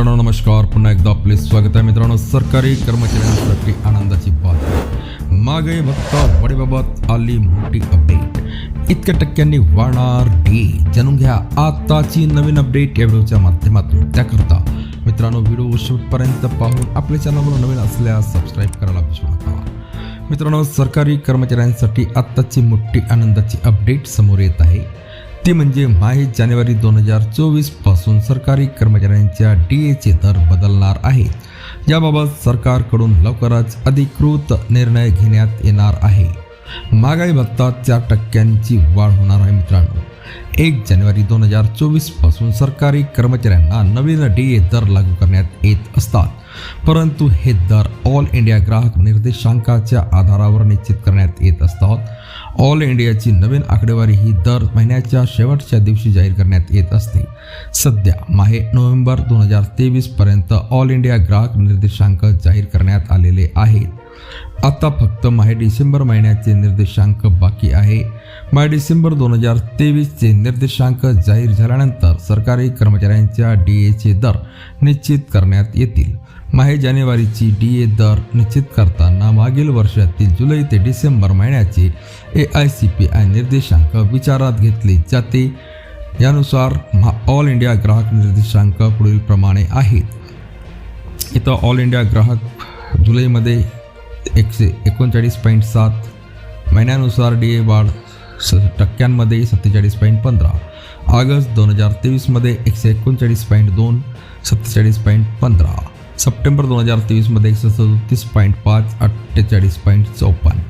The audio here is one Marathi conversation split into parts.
मित्रांनो नमस्कार. पुन्हा एकदा आपले स्वागत आहे मित्रांनो. सरकारी कर्मचाऱ्यांसाठी आनंदाची बात मागे भत्ता वाढीबाबत आली मोठी अपडेट इतक्या टक्क्यांनी वाढणार डी जाणून घ्या आताची नवीन अपडेट या व्हिडिओच्या माध्यमातून. त्याकरता मित्रांनो व्हिडिओ शेवटपर्यंत पाहून आपल्या चॅनलवर नवीन असल्यास सबस्क्राईब करायला विसरू नका. मित्रांनो सरकारी कर्मचाऱ्यांसाठी आत्ताची मोठी आनंदाची अपडेट समोर येत आहे. ती म्हणजे माहे जानेवारी दोन हजार चोवीसपासून सरकारी कर्मचाऱ्यांच्या डी एचे दर बदलणार आहे. याबाबत सरकारकडून लवकरच अधिकृत निर्णय घेण्यात येणार आहे. महागाई भत्ता चार टक्क्यांची वाढ होणार आहे मित्रांनो. एक जानेवारी दोन हजार चोवीसपासून सरकारी कर्मचाऱ्यांना नवीन डी ए दर लागू करण्यात येत असतात. परंतु हे दर ऑल इंडिया ग्राहक निर्देशांकाच्या आधारावर निश्चित करण्यात येत असतात. ऑल इंडियाची नवीन आकडेवारी ही दर महिन्याच्या शेवटच्या दिवशी जाहीर करण्यात येत असते. सध्या माहे नोव्हेंबर दोन हजार तेवीसपर्यंत ऑल इंडिया ग्राहक निर्देशांक जाहीर करण्यात आलेले आहेत. आता फक्त माहे डिसेंबर महिन्याचे निर्देशांक बाकी आहे. माहे डिसेंबर दोन हजार तेवीसचे निर्देशांक जाहीर झाल्यानंतर सरकारी कर्मचाऱ्यांच्या डी एचे दर निश्चित करण्यात येतील. माहे जानेवारीची डी ए दर निश्चित करताना मागील वर्षातील जुलै ते डिसेंबर महिन्याचे A I C P I निर्देशांक विचारात घेतले जाते. यानुसार महा ऑल इंडिया ग्राहक निर्देशांक पुढीलप्रमाणे आहेत. इथं ऑल इंडिया ग्राहक जुलैमध्ये एकशे एकोणचाळीस पॉईंट सात. महिन्यानुसार डी ए वाढ स टक्क्यांमध्ये सत्तेचाळीस पॉईंट पंधरा. ऑगस्ट दोन हजार तेवीसमध्ये एकशे एकोणचाळीस पॉईंट दोन सत्तेचाळीस पॉईंट पंधरा. सप्टेंबर दोन हजार तेवीसमध्ये एकशे सदतीस पॉईंट पाच अठ्ठेचाळीस पॉईंट चौपन्न.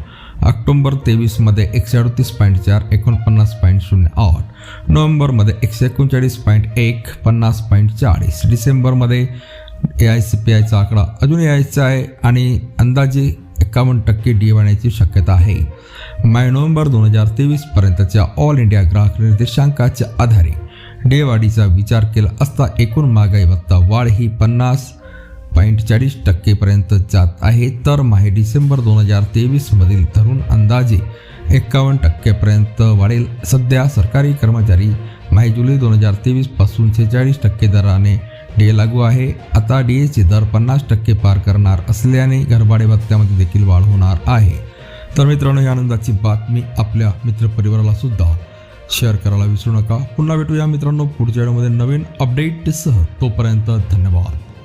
ऑक्टोबर तेवीसमध्ये एकशे अडतीस पॉईंट चार एकोणपन्नास पॉईंट शून्य आठ. नोव्हेंबरमध्ये एकशे एकोणचाळीस पॉईंट एक पन्नास पॉईंट चाळीस. डिसेंबरमध्ये ए आय सी पी आयचा आकडा अजून यायचा आहे आणि अंदाजे एकावन्न टक्के डी वाढण्याची शक्यता आहे. माय नोव्हेंबर दोन हजार तेवीसपर्यंतच्या ऑल इंडिया ग्राहक निर्देशांकाच्या आधारे डे वाढीचा विचार केला असता एकूण महागाई भत्ता वाढ ही पन्नास पॉईंट चाळीस टक्केपर्यंत जात आहे. तर माहे डिसेंबर दोन हजार तेवीसमधील धरून अंदाजे एकावन्न टक्केपर्यंत वाढेल. सध्या सरकारी कर्मचारी माहे जुलै दोन हजार तेवीसपासून सेहेचाळीस टक्के दराने डे लागू आहे. आता डी एचे दर पन्नास टक्के पार करणार असल्याने घरभाडे भत्त्यामध्ये देखील वाढ होणार आहे. तर मित्रांनो या आनंदाची बातमी आपल्या मित्रपरिवाराला सुद्धा शेअर करायला विसरू नका. पुन्हा भेटूया मित्रांनो पुढच्या व्हिडिओमध्ये नवीन अपडेटसह तोपर्यंत धन्यवाद.